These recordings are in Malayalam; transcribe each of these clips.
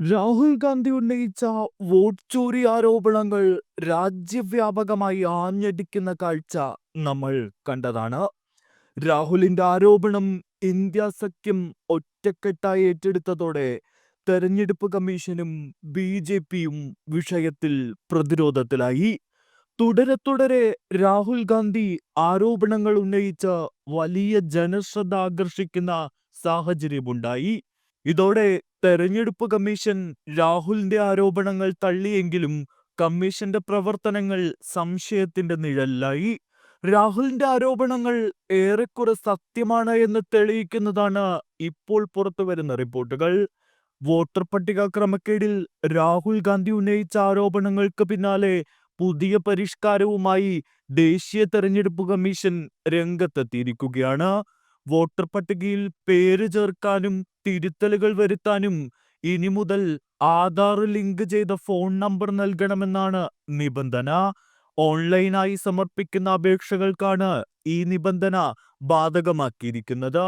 രാഹുൽ ഗാന്ധി ഉന്നയിച്ച വോട്ട് ചോരി ആരോപണങ്ങൾ രാജ്യവ്യാപകമായി ആഞ്ഞടിക്കുന്ന കാഴ്ച നമ്മൾ കണ്ടതാണ്. രാഹുലിന്റെ ആരോപണം ഇന്ത്യ സഖ്യം ഒറ്റക്കെട്ടായി ഏറ്റെടുത്തതോടെ തെരഞ്ഞെടുപ്പ് കമ്മീഷനും ബി ജെ പിയും വിഷയത്തിൽ പ്രതിരോധത്തിലായി. തുടരെ തുടരെ രാഹുൽ ഗാന്ധി ആരോപണങ്ങൾ ഉന്നയിച്ച് വലിയ ജനശ്രദ്ധ ആകർഷിക്കുന്ന സാഹചര്യമുണ്ടായി. ഇതോടെ തെരഞ്ഞെടുപ്പ് കമ്മീഷൻ രാഹുലിന്റെ ആരോപണങ്ങൾ തള്ളിയെങ്കിലും കമ്മീഷന്റെ പ്രവർത്തനങ്ങൾ സംശയത്തിന്റെ നിഴലിലായി. രാഹുലിന്റെ ആരോപണങ്ങൾ ഏറെക്കുറെ സത്യമാണ് എന്ന് തെളിയിക്കുന്നതാണ് ഇപ്പോൾ പുറത്തുവരുന്ന റിപ്പോർട്ടുകൾ. വോട്ടർ പട്ടിക ക്രമക്കേടിൽ രാഹുൽ ഗാന്ധി ഉന്നയിച്ച ആരോപണങ്ങൾക്ക് പിന്നാലെ പുതിയ പരിഷ്കാരവുമായി ദേശീയ തെരഞ്ഞെടുപ്പ് കമ്മീഷൻ രംഗത്തെത്തിയിരിക്കുകയാണ്. വോട്ടർ പട്ടികയിൽ പേര് ചേർക്കാനും തിരുത്തലുകൾ വരുത്താനും ഇനി മുതൽ ആധാർ ലിങ്ക് ചെയ്ത ഫോൺ നമ്പർ നൽകണമെന്നാണ് നിബന്ധന. ഓൺലൈനായി സമർപ്പിക്കുന്ന അപേക്ഷകൾക്കാണ് ഈ നിബന്ധന ബാധകമാക്കിയിരിക്കുന്നത്.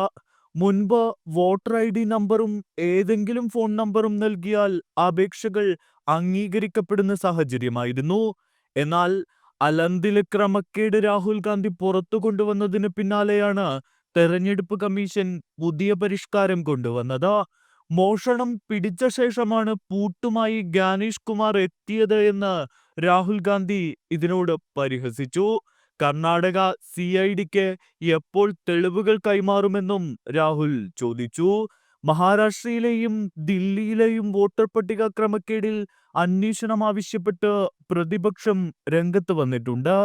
മുൻപ് വോട്ടർ ഐ ഡി നമ്പറും ഏതെങ്കിലും ഫോൺ നമ്പറും നൽകിയാൽ അപേക്ഷകൾ അംഗീകരിക്കപ്പെടുന്ന സാഹചര്യമായിരുന്നു. എന്നാൽ അലന്തിലെ ക്രമക്കേട് രാഹുൽ ഗാന്ധി പുറത്തു കൊണ്ടുവന്നതിന് പിന്നാലെയാണ് തെരഞ്ഞെടുപ്പ് കമ്മീഷൻ പുതിയ പരിഷ്കാരം കൊണ്ടുവന്നത്. മോഷണം പിടിച്ച ശേഷമാണ് പൂട്ടുമായി ഗാനേഷ് കുമാർ എത്തിയത് എന്ന് രാഹുൽ ഗാന്ധി ഇതിനോട് പരിഹസിച്ചു. കർണാടക സി ഐ ഡിക്ക് എപ്പോൾ തെളിവുകൾ കൈമാറുമെന്നും രാഹുൽ ചോദിച്ചു. മഹാരാഷ്ട്രയിലെയും ദില്ലിയിലെയും വോട്ടർ പട്ടിക ക്രമക്കേടിൽ അന്വേഷണം ആവശ്യപ്പെട്ട് പ്രതിപക്ഷം രംഗത്ത് വന്നിട്ടുണ്ട്.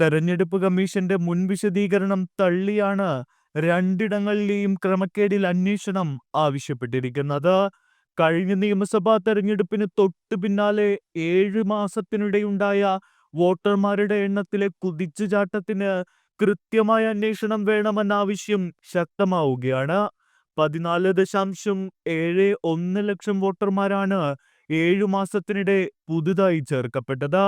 തെരഞ്ഞെടുപ്പ് കമ്മീഷന്റെ മുൻ വിശദീകരണം തള്ളിയാണ് രണ്ടിടങ്ങളിലെയും ക്രമക്കേടിൽ അന്വേഷണം ആവശ്യപ്പെട്ടിരിക്കുന്നത്. കഴിഞ്ഞ നിയമസഭാ തെരഞ്ഞെടുപ്പിന് തൊട്ടു പിന്നാലെ ഏഴ് മാസത്തിനിടെയുണ്ടായ വോട്ടർമാരുടെ എണ്ണത്തിലെ കുതിച്ചുചാട്ടത്തിന് കൃത്യമായ അന്വേഷണം വേണമെന്ന ആവശ്യം ശക്തമാവുകയാണ്. പതിനാല് ദശാംശം ഏഴ് ഒന്ന് ലക്ഷം വോട്ടർമാരാണ് ഏഴു മാസത്തിനിടെ പുതുതായി ചേർക്കപ്പെട്ടത്.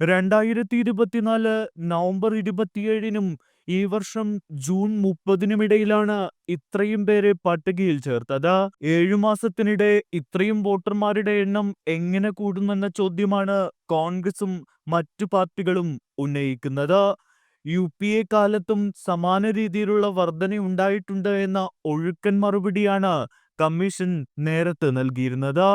രണ്ടായിരത്തി ഇരുപത്തിനാല് നവംബർ ഇരുപത്തിയേഴിനും ഈ വർഷം ജൂൺ മുപ്പതിനുമിടയിലാണ് ഇത്രയും പേരെ പട്ടികയിൽ ചേർത്തത് ഏഴു മാസത്തിനിടെ ഇത്രയും വോട്ടർമാരുടെ എണ്ണം എങ്ങനെ കൂടുമെന്ന ചോദ്യമാണ് കോൺഗ്രസും മറ്റു പാർട്ടികളും ഉന്നയിക്കുന്നത്. യു പി എ കാലത്തും സമാന രീതിയിലുള്ള വർധനയുണ്ടായിട്ടുണ്ട് എന്ന ഒഴുക്കൻ മറുപടിയാണ് കമ്മീഷൻ നേരത്തെ നൽകിയിരുന്നത്.